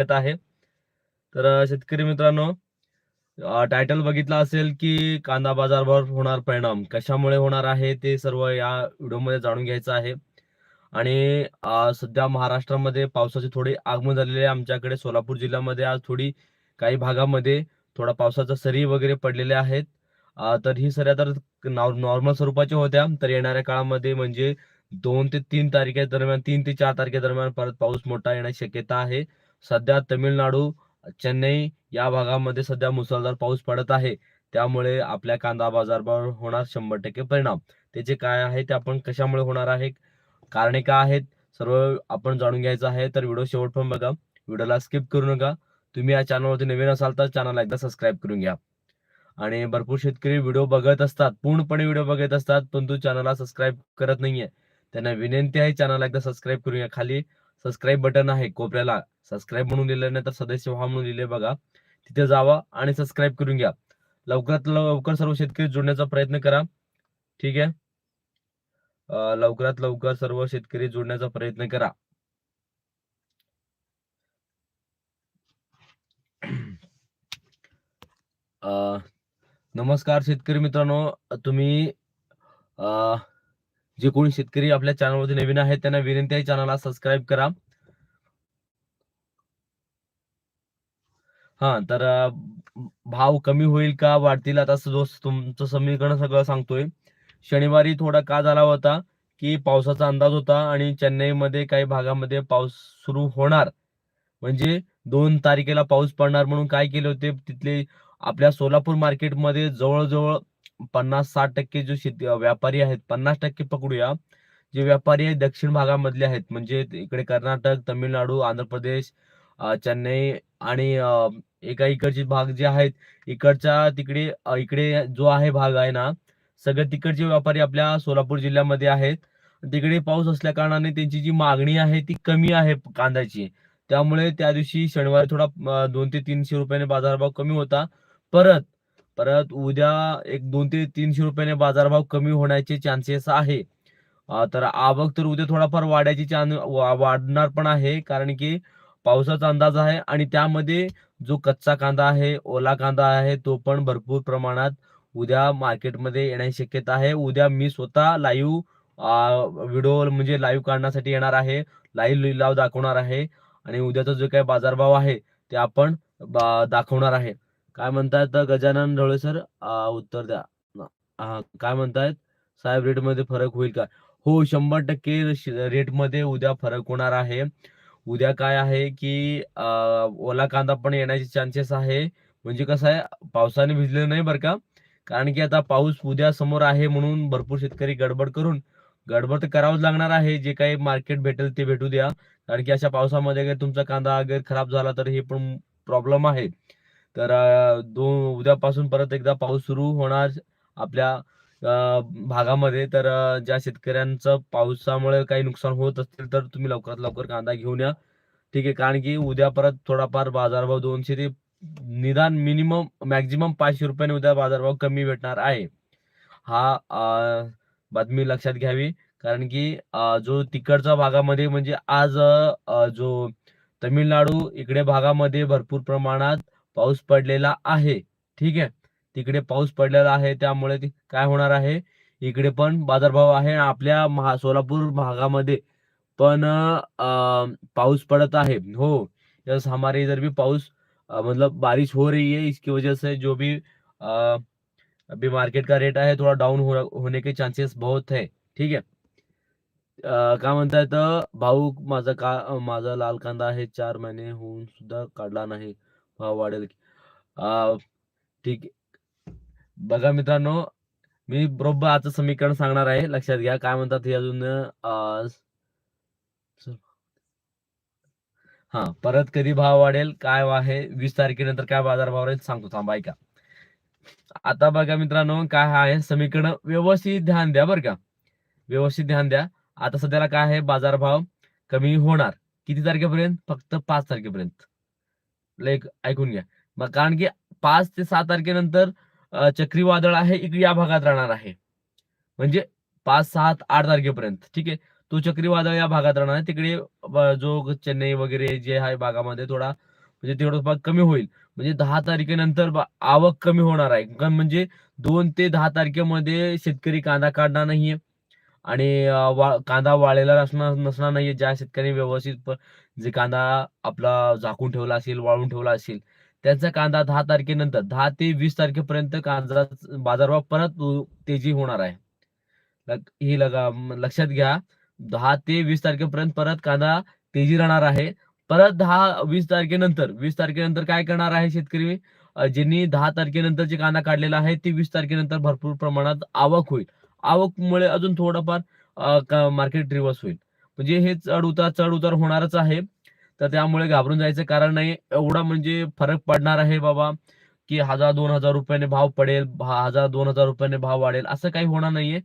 येत आहे. तर शेतकरी मित्रांनो टायटल बघितला असेल की कांदा बाजारावर होणार परिणाम. कशामुळे होणार आहे ते सर्व या व्हिडिओमध्ये जाणून घ्यायचं आहे. आणि सध्या महाराष्ट्रामध्ये पावसाचे थोडे आगमन झालेले आहे. आमच्याकडे सोलापूर जिल्ह्यामध्ये आज थोडी काही भागामध्ये थोडा पावसाचा सरी वगैरे पडलेल्या आहेत. तर ही सऱ्या तर नॉर्मल स्वरूपाच्या होत्या. तर येणाऱ्या काळामध्ये म्हणजे दोन ते तीन तारखे दरम्यान तीन ते चार तारखे दरम्यान परत पाऊस मोठा येण्याची शक्यता आहे. सध्या तमिळनाडू चेन्नई या भागामध्ये सध्या मुसळधार पाऊस पडत आहे. त्यामुळे आपल्या कांदा बाजारावर होणार शंभर टक्के परिणाम. त्याचे काय आहे ते आपण कशामुळे होणार आहे? कारणे काय आहेत? सर्व आपण जाणून घ्यायचं आहे. तर व्हिडिओ शेवट पण बघा. व्हिडिओला स्किप करू नका. तुम्ही या चॅनलवरती नवीन असाल तर चॅनलला एकदा सबस्क्राईब करून घ्या. आणि भरपूर शेतकरी व्हिडिओ बघत असतात. पूर्णपणे व्हिडिओ बघत असतात परंतु चॅनलला सबस्क्राईब करत नाहीये. त्यांना विनंती आहे चॅनलला एकदा सबस्क्राईब करून घ्या. खाली सबस्क्राईब बटन आहे कोपऱ्याला. सबस्क्राईब म्हणून लिहिलं नाही तर सदस्य व्हा म्हणून लिहिले बघा. तिथे जावा आणि सबस्क्राईब करून घ्या. लवकरात लवकर सर्व शेतकरी जोडण्याचा प्रयत्न करा. ठीक आहे? लवकरात लवकर सर्व शेतकरी जोडण्याचा प्रयत्न करा. अं, नमस्कार शेतकरी मित्रांनो. तुम्ही अं, जे कोणी शेतकरी आपल्या चॅनलवरती नवीन आहेत त्यांना विनंती आहे चॅनलला सबस्क्राईब करा. हा तर भाव कमी होईल का? वाढतील? आता जो तुमचं समीकरण सगळं सांगतोय. शनिवारी थोडा का झाला होता? की पावसाचा अंदाज होता आणि चेन्नईमध्ये काही भागामध्ये पाऊस सुरू होणार. म्हणजे दोन तारखेला पाऊस पडणार म्हणून काय केले होते? तिथले आपल्या सोलापूर मार्केटमध्ये जवळजवळ पन्नास साठ टक्के जो शेती व्यापारी आहेत पन्नास टक्के पकडूया. जे व्यापारी आहेत दक्षिण भागामधले आहेत म्हणजे इकडे कर्नाटक तमिळनाडू आंध्र प्रदेश चेन्नई आणि एका इकडचे भाग जे आहेत इकडच्या तिकडे इकडे जो आहे भाग आहे ना सगळे तिकडचे व्यापारी आपल्या सोलापूर जिल्ह्यामध्ये आहेत. तिकडे पाऊस असल्या कारणाने त्यांची जी मागणी आहे ती कमी आहे कांद्याची. त्यामुळे त्या दिवशी शनिवारी थोडा दोन ते तीनशे रुपयाने बाजारभाव कमी होता. परत परत उद्या एक दोन ते तीनशे रुपयाने बाजारभाव कमी होण्याचे चान्सेस आहे. तर आवक तर उद्या थोडाफार वाढायची चान वा- वाढणार पण आहे. कारण की पावसाचा अंदाज आहे आणि त्यामध्ये जो कच्चा कांदा आहे ओला कांदा आहे तो पण भरपूर प्रमाणात उद्या मार्केटमध्ये येण्याची शक्यता आहे. उद्या मी स्वतः लाईव्ह व्हिडिओ म्हणजे लाईव्ह काढण्यासाठी येणार आहे. लाईव्ह लिलाव दाखवणार आहे. आणि उद्याचा जो काही बाजारभाव आहे ते आपण बा- दाखवणार आहे. काय म्हणतात गजानन ढवळे सर? उत्तर द्या. हा, काय म्हणतायत? साहेब रेटमध्ये फरक होईल का? हो शंभर टक्के रेटमध्ये उद्या फरक होणार आहे. उद्या काय आहे की ओला कांदा पण येण्याचे चान्सेस आहे. म्हणजे कसं आहे पावसाने भिजले नाही बरं का? कारण की आता पाऊस उद्या समोर आहे म्हणून भरपूर शेतकरी गडबड करून गडबड तर करावंच लागणार आहे. जे काही मार्केट भेटेल ते भेटू द्या. कारण की अशा पावसामध्ये तुमचा कांदा अगर खराब झाला तर हे पण प्रॉब्लेम आहे. तर दोन उद्यापासून परत एकदा पाऊस सुरू होणार आपल्या भागामध्ये. तर ज्या शेतकऱ्यांचं पावसामुळे काही नुकसान होत असतील तर तुम्ही लवकरात लवकर कांदा घेऊन या. ठीक आहे कारण की उद्या परत थोडाफार बाजारभाव दोनशे ते निदान मिनिमम मॅक्झिमम पाचशे रुपयाने उद्या बाजारभाव कमी भेटणार आहे. हा बातमी लक्षात घ्यावी. कारण की जो तिकडच्या भागामध्ये म्हणजे आज जो तमिळनाडू इकडे भागामध्ये भरपूर प्रमाणात पाऊस पडलेला आहे. ठीक आहे? तिकडे पाऊस पडलेला आहे त्यामुळे काय होणार आहे? इकडे पण बाजारभाव आहे आपल्या महा सोलापूर भागामध्ये पण पाऊस पड़त है हो यस हमारे इधर भी पाउस मतलब बारिश हो रही है इसकी वजह से जो भी अ, अभी मार्केट का रेट आहे थोड़ा डाऊन हो, होने के चान्सेस बहुत है. ठीक आहे काय म्हणताय तर भाऊ माझा का माझा लाल कांदा आहे चार महिने होऊन सुद्धा काढला नाही. भाव वाढेल ठीक आहे. बघा मित्रांनो मी बरोबर आजचं समीकरण सांगणार आहे. लक्षात घ्या काय म्हणतात हे अजून हा परत कधी भाव वाढेल काय आहे वीस तारखेनंतर काय बाजार भाव राहील सांगतो थांबा ऐका. आता बघा मित्रांनो काय आहे समीकरण व्यवस्थित ध्यान द्या बरं का. व्यवस्थित ध्यान द्या. आता सध्याला काय आहे बाजारभाव कमी होणार. किती तारखेपर्यंत? फक्त पाच तारखेपर्यंत. लाईक ऐकून घ्या. मग कारण की पाच ते सात तारखेनंतर चक्रीवादळ आहे इकडे या भागात राहणार आहे. म्हणजे पाच सात आठ तारखेपर्यंत ठीक आहे? तो चक्रीवादळ या भागात राहणार आहे. तिकडे जो चेन्नई वगैरे जे आहे भागामध्ये थोडा म्हणजे तेवढं भाग कमी होईल. म्हणजे दहा तारखेनंतर आवक कमी होणार आहे. म्हणजे दोन ते दहा तारखेमध्ये शेतकरी कांदा काढणार नाहीये. आणि वा कांदा वाळलेला नसणार नसणार नाहीये. ज्या शेतकरी व्यवस्थित जे कांदा आपला झाकून ठेवला असेल वाळून ठेवला असेल त्यांचा कांदा दहा तारखेनंतर दहा ते वीस तारखेपर्यंत कांदा बाजारभाव परत तेजी होणार आहे. हे ही लगा लक्षात घ्या दहा ते वीस तारखेपर्यंत परत कांदा तेजी राहणार आहे. परत दहा वीस तारखेनंतर वीस तारखेनंतर काय करणार आहे शेतकरी? ज्यांनी दहा तारखेनंतर जे कांदा काढलेला आहे ते वीस तारखेनंतर भरपूर प्रमाणात आवक होईल. आवकमुळे अजून थोडंफार मार्केट रिव्हर्स होईल. म्हणजे हे चढ उतार चढ उतार होणारच आहे. तर त्यामुळे घाबरून जायचं कारण नाही. एवढा म्हणजे फरक पडणार आहे बाबा की हजार दोन हजार रुपयाने भाव पडेल हजार दोन हजार रुपयाने भाव वाढेल असं काही होणार नाहीये.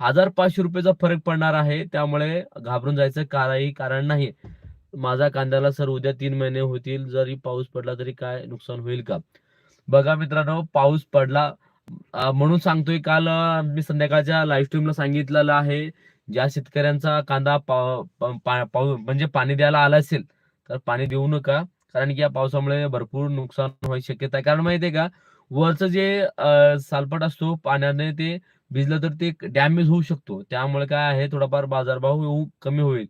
हजार पाचशे रुपयाचा फरक पडणार आहे त्यामुळे घाबरून जायचं काही कारण नाही. माझा कांद्याला सर उद्या तीन महिने होतील जरी पाऊस पडला तरी काय नुकसान होईल का? बघा मित्रांनो पाऊस पडला. म्हणून सांगतोय काल मी संध्याकाळच्या लाईव्ह स्ट्रीमला सांगितलेलं आहे ज्या शेतकऱ्यांचा कांदा पाव- पा- पाऊ- म्हणजे पाणी द्यायला आला असेल तर पाणी देऊ नका. कारण की या पावसामुळे भरपूर नुकसान व्हायची शक्यता आहे. कारण माहितीये का वरचं जे सालपट असतो पाण्याने ते भिजलं तर ते डॅमेज होऊ शकतो. त्यामुळे काय आहे थोडाफार बाजारभाव येऊ कमी होईल.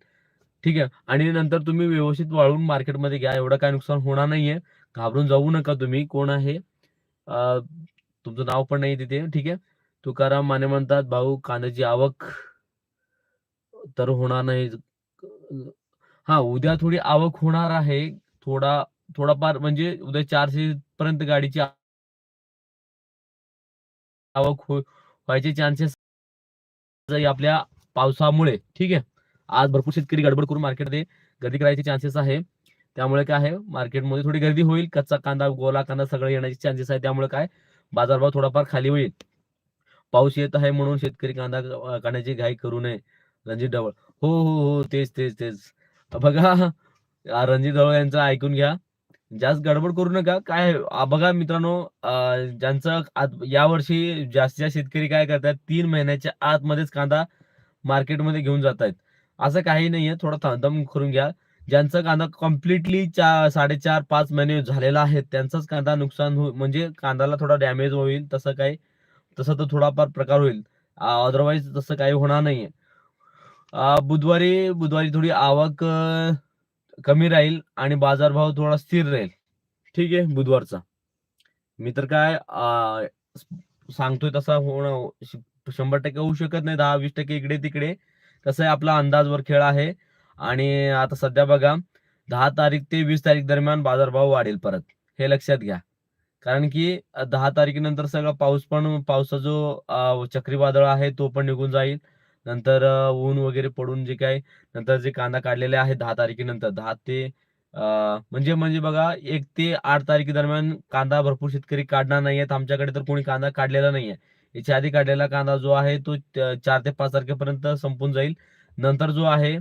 ठीक आहे? आणि नंतर तुम्ही व्यवस्थित वाळून मार्केटमध्ये घ्या. एवढं काय नुकसान होणार नाहीये. घाबरून जाऊ नका तुम्ही. कोण आहे? तुमचं नाव पण नाही तिथे. ठीक आहे? तुकाराम माने म्हणतात भाऊ कांद्याची आवक तर होणार नाही. हा उद्या थोडी आवक होणार आहे. थोडा थोडाफार म्हणजे उद्या चारशे पर्यंत गाडीची आवक हो- व्हायचे चान्सेस आपल्या पावसामुळे. ठीक आहे? आज भरपूर शेतकरी गडबड करून मार्केटमध्ये गर्दी करायचे चान्सेस आहे. त्यामुळे काय आहे? मार्केटमध्ये थोडी गर्दी होईल. कच्चा कांदा गोला कांदा सगळं येण्याचे चान्सेस आहे. त्यामुळे काय? बाजारभाव थोडाफार खाली होईल. पाऊस येत आहे म्हणून शेतकरी कांदा काढण्याची घाई करू नये. रणजित ढवळ हो हो हो तेच तेच तेच. बघा रणजित डवळ यांचं ऐकून घ्या. जास्त गडबड करू नका. काय बघा मित्रांनो ज्यांचं यावर्षी जास्तीत जास्त शेतकरी काय करतात तीन महिन्याच्या आतमध्येच कांदा मार्केटमध्ये घेऊन जात आहेत असं काही नाहीये. थोडा थ- दम करून घ्या. ज्यांचा कांदा कम्प्लिटली चार साडेचार पाच महिने झालेला आहे त्यांचाच कांदा नुकसान हो म्हणजे कांद्याला थोडा डॅमेज होईल तसं काही तसं तर थोडाफार प्रकार होईल. अदरवाईज तसं काही होणार नाहीये. बुधवारी बुधवारी थोडी आवक कमी राहील आणि बाजारभाव थोडा स्थिर राहील. ठीक आहे बुधवारचा. मी तर काय सांगतोय तसा होणं शंभर टक्के होऊ शकत नाही दहा वीस टक्के इकडे तिकडे. कसं आहे आपला अंदाजवर खेळ आहे. आणि आता सध्या बघा दहा तारीख ते वीस तारीख दरम्यान बाजारभाव वाढेल परत. हे लक्षात घ्या. कारण की दहा तारखेनंतर सगळा पाऊस पण पावसा जो चक्रीवादळ आहे तो पण निघून जाईल. नंतर ऊन वगैरे पडून जे काय नंतर जे कांदा काढलेले आहे दहा तारखेनंतर दहा ते म्हणजे म्हणजे बघा एक ते आठ तारखे दरम्यान कांदा भरपूर शेतकरी काढणार नाहीयेत आमच्याकडे तर कोणी कांदा काढलेला नाहीये याच्या आधी काढलेला कांदा जो आहे तो चार ते पाच तारखेपर्यंत संपून जाईल. नंतर जो आहे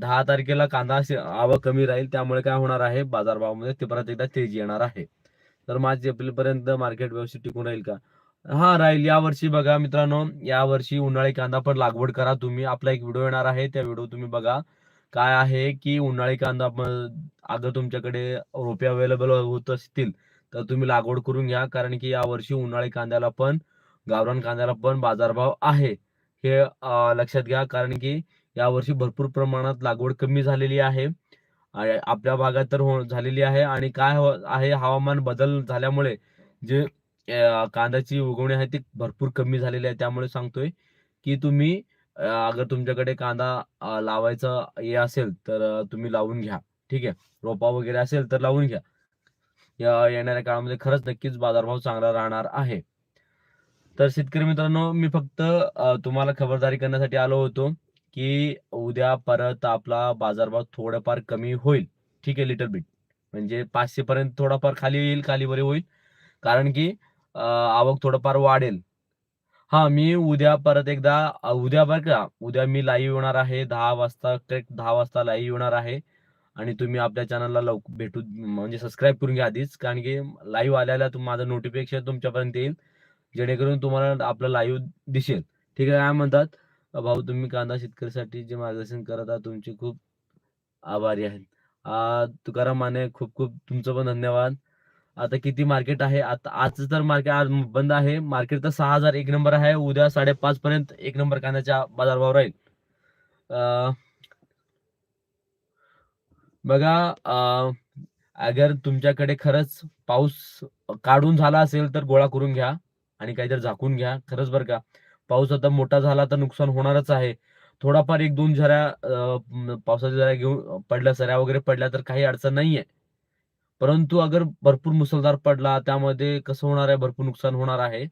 दहा तारखेला कांदा आवक कमी राहील. त्यामुळे काय होणार आहे बाजारभावामध्ये ते परत एकदा तेजी येणार आहे. तर मार्च एप्रिल पर्यंत मार्केट व्यवस्थित टिकून राहील का? हा राहील. यावर्षी बघा मित्रांनो यावर्षी उन्हाळी कांदा पण लागवड करा तुम्ही. आपला एक व्हिडिओ येणार आहे. त्या व्हिडिओ तुम्ही बघा. काय आहे की उन्हाळी कांदा म- अगर तुमच्याकडे रोपे अवेलेबल होत असतील तर तुम्ही लागवड करून घ्या. कारण की यावर्षी उन्हाळी कांद्याला पण गावरान कांद्याला पण बाजारभाव आहे. हे लक्षात घ्या. कारण की यावर्षी भरपूर प्रमाणात लागवड कमी झालेली आहे. आपल्या भागात तर हो झालेली आहे. आणि काय हो- आहे हवामान बदल झाल्यामुळे जे कांद्याची उगवणी आहे ती भरपूर कमी झालेली आहे. त्यामुळे सांगतोय की तुम्ही अगर तुमच्याकडे कांदा लावायचा हे असेल तर तुम्ही लावून घ्या. ठीक आहे? रोपा वगैरे असेल तर लावून घ्या. या येणाऱ्या काळामध्ये खरंच नक्कीच बाजारभाव चांगला राहणार आहे. तर शेतकरी मित्रांनो मी फक्त तुम्हाला खबरदारी करण्यासाठी आलो होतो की उद्या परत आपला बाजारभाव थोडाफार कमी होईल. ठीक आहे लिटल बिट म्हणजे पाचशे पर्यंत थोडाफार खाली येईल खाली बरे होईल. कारण की आवक थोडंफार वाढेल. हा मी उद्या परत एकदा उद्या बरं का उद्या मी लाईव्ह येणार आहे दहा वाजता करेक्ट दहा वाजता लाईव्ह येणार आहे. आणि तुम्ही आपल्या चॅनलला लवकर भेटू म्हणजे सबस्क्राईब करून घ्या आधीच कारण की लाईव्ह आल्याला माझं नोटिफिकेशन तुमच्यापर्यंत येईल. जेणेकरून तुम्हाला आपलं लाईव्ह दिसेल. ठीक आहे काय म्हणतात? भाऊ तुम्ही कांदा शेतकऱ्यासाठी जे मार्गदर्शन करत आहात तुमचे खूप आभारी आहेत. तुकाराम माने खूप खूप तुमचं पण धन्यवाद. आता किती मार्केट आहे? आता आज तर मार्केट आज बंद आहे. मार्केट तर सहा हजार एक नंबर आहे. उद्या साडेपाच पर्यंत एक नंबर कांद्याचा बाजारभाव राहील. बघा अगर तुमच्याकडे खरंच पाऊस काढून झाला असेल तर गोळा करून घ्या आणि काहीतरी झाकून घ्या. खरंच बरं का? पाऊस आता मोठा झाला तर नुकसान होणारच आहे. थोडाफार एक दोन झऱ्या पावसाच्या झऱ्या घेऊन पडल्या सऱ्या वगैरे पडल्या तर काही अडचण नाहीये. परंतु अगर भरपूर मुसळधार पडला त्यामध्ये कसं होणार आहे? भरपूर नुकसान होणार आहे.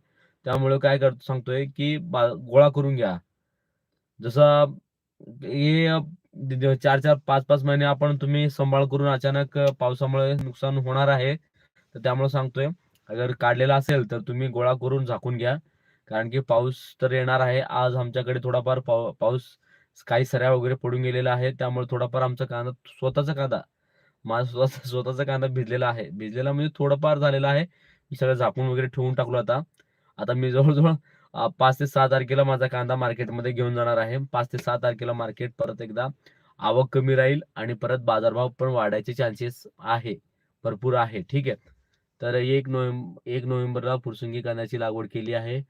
त्यामुळे काय करतो सांगतोय की गोळा करून घ्या. जसं हे चार चार पाच पाच महिने आपण तुम्ही सांभाळ करून अचानक पावसामुळे नुकसान होणार आहे. तर त्यामुळे सांगतोय अगर काढलेला असेल तर तुम्ही गोळा करून झाकून घ्या. कारण की पाऊस तर येणार आहे. आज आमच्याकडे थोडाफार पाऊ पाऊस काही सऱ्या वगैरे पडून गेलेला आहे. त्यामुळे थोडाफार आमचा कांदा स्वतःचा कांदा माझा स्वतः स्वतःचा कांदा भिजलेला आहे. भिजलेला म्हणजे थोडंफार झालेला आहे. मी सगळं झाकून वगैरे ठेवून टाकलो आता. आता मी जवळजवळ पाच ते सहा तारखेला माझा कांदा मार्केटमध्ये घेऊन जाणार आहे. पाच ते सहा तारखेला मार्केट परत एकदा आवक कमी राहील आणि परत बाजारभाव पण वाढायचे चान्सेस आहे. भरपूर आहे. ठीक आहे. तर एक नोव्हेंबर एक नोव्हेंबरला फुरसुंगी कांद्याची लागवड केली आहे.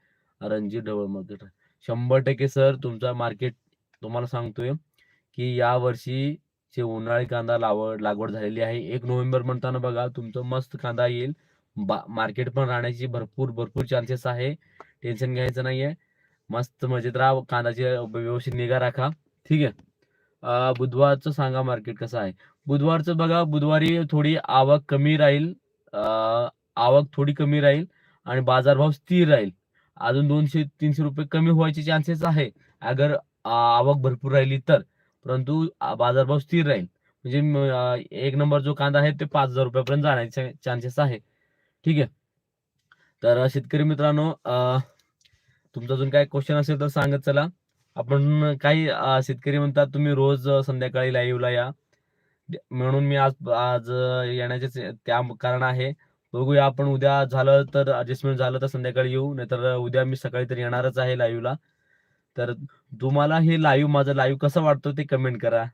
रणजित ढवळ मार्केट. शंभर टक्के सर तुमचा मार्केट तुम्हाला सांगतोय की या जे उन्हाळी कांदा लावड लागवड झालेली आहे. एक नोव्हेंबर म्हणताना बघा तुमचं मस्त कांदा येईल. मार्केट पण राहण्याची भरपूर भरपूर चान्सेस आहे. टेन्शन घ्यायचं नाहीये. मस्त मजेत राहा. कांदाची व्यवस्थित निगा राखा. ठीक आहे? बुधवारचं सांगा मार्केट कसं आहे? बुधवारचं बघा बुधवारी थोडी आवक कमी राहील. आवक थोडी कमी राहील आणि बाजारभाव स्थिर राहील. अजून दोनशे तीनशे रुपये कमी व्हायचे चान्सेस आहे. अगर आवक भरपूर राहिली तर. परंतु बाजारभाव स्थिर राहील. म्हणजे एक नंबर जो कांदा आहे ते पाच हजार रुपयापर्यंत जाण्याचे चान्सेस आहे. ठीक आहे? तर शेतकरी मित्रांनो तुमचा अजून काय क्वेश्चन असेल तर सांगत चला. आपण काही शेतकरी म्हणतात तुम्ही रोज संध्याकाळी लाईव्हला या. म्हणून मी आज आज येण्याचे त्या कारण आहे. बघूया आपण उद्या झालं तर ऍडजस्टमेंट झालं तर संध्याकाळी येऊ. नाहीतर उद्या मी सकाळी तर येणारच आहे लाईव्हला तर तुम्हाला हे लाईव्ह माझं लाईव्ह कसं वाटतं ते कमेंट करा.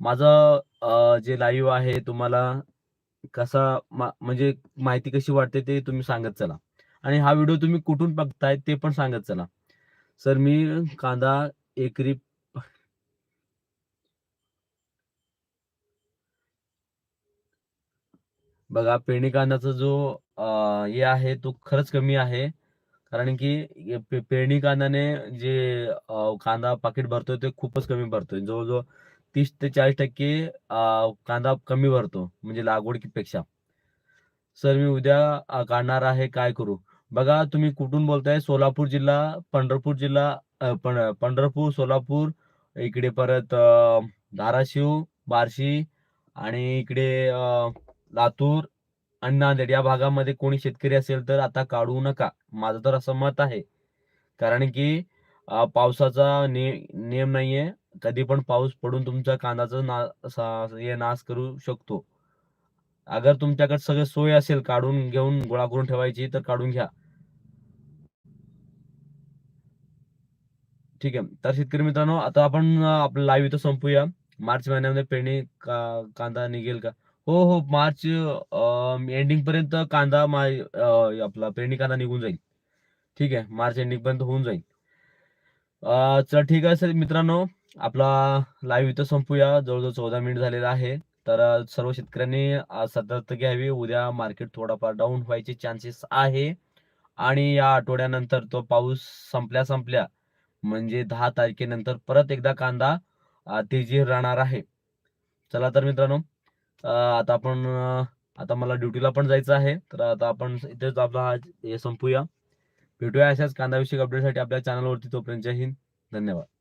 माझं जे लाईव्ह आहे तुम्हाला कसा मा- म्हणजे माहिती कशी वाटते ते तुम्ही सांगत चला. आणि हा व्हिडिओ तुम्ही कुठून बघताय ते पण सांगत चला. सर मी कांदा एकरी बघा पेणी कांद्याचा जो हे आहे तो खरंच कमी आहे. कारण की पे- पेरणी कांद्याने जे कांदा पाकिट भरतोय ते खूपच कमी भरतोय. जवळजवळ तीस ते चाळीस टक्के कांदा कमी भरतो म्हणजे लागवडीपेक्षा. सर मी उद्या काढणार आहे काय करू? बघा तुम्ही कुठून बोलताय? सोलापूर जिल्हा पंढरपूर जिल्हा पंढरपूर सोलापूर इकडे परत धाराशिव बार्शी आणि इकडे लातूर आणि नांदेड या भागामध्ये कोणी शेतकरी असेल तर आता काढू नका. माझं तर असं मत आहे. कारण की पावसाचा ने नियम नाहीये. कधी पण पाऊस पडून तुमच्या कांदाचा ना हे नाश करू शकतो. अगर तुमच्याकडे सगळं सोय असेल काढून घेऊन गोळा करून ठेवायची तर काढून घ्या. ठीक आहे. तर शेतकरी मित्रांनो आता आपण आपलं लाईव्ह इथं संपूया. मार्च महिन्यामध्ये पेरणी का कांदा निघेल का? हो हो. मार्च एंडिंग पर्यंत कांदा मा आपला पेरणी कांदा निघून जाईल. ठीक आहे. मार्च एंडिंग पर्यंत होऊन जाईल. अं, चला ठीक आहे सर मित्रांनो. आपला लाईव्ह इथं संपूया. जवळजवळ चौदा मिनिट झालेला आहे. तर सर्व शेतकऱ्यांनी अं, सतर्कता घ्यावी. उद्या मार्केट थोडाफार डाऊन व्हायचे चान्सेस आहे. आणि या आठवड्यानंतर तो पाऊस संपल्या संपल्या म्हणजे दहा तारखेनंतर परत एकदा कांदा तेजी राहणार आहे. चला तर मित्रांनो. आता आपण आता मला ड्युटीला पण जायचं आहे. तर आता आपण इथेच आपला हे संपूया. भेटूया अशाच कांदाविषयक अपडेटसाठी आपल्या चॅनलवरती तोपर्यंत जय हिंद. धन्यवाद.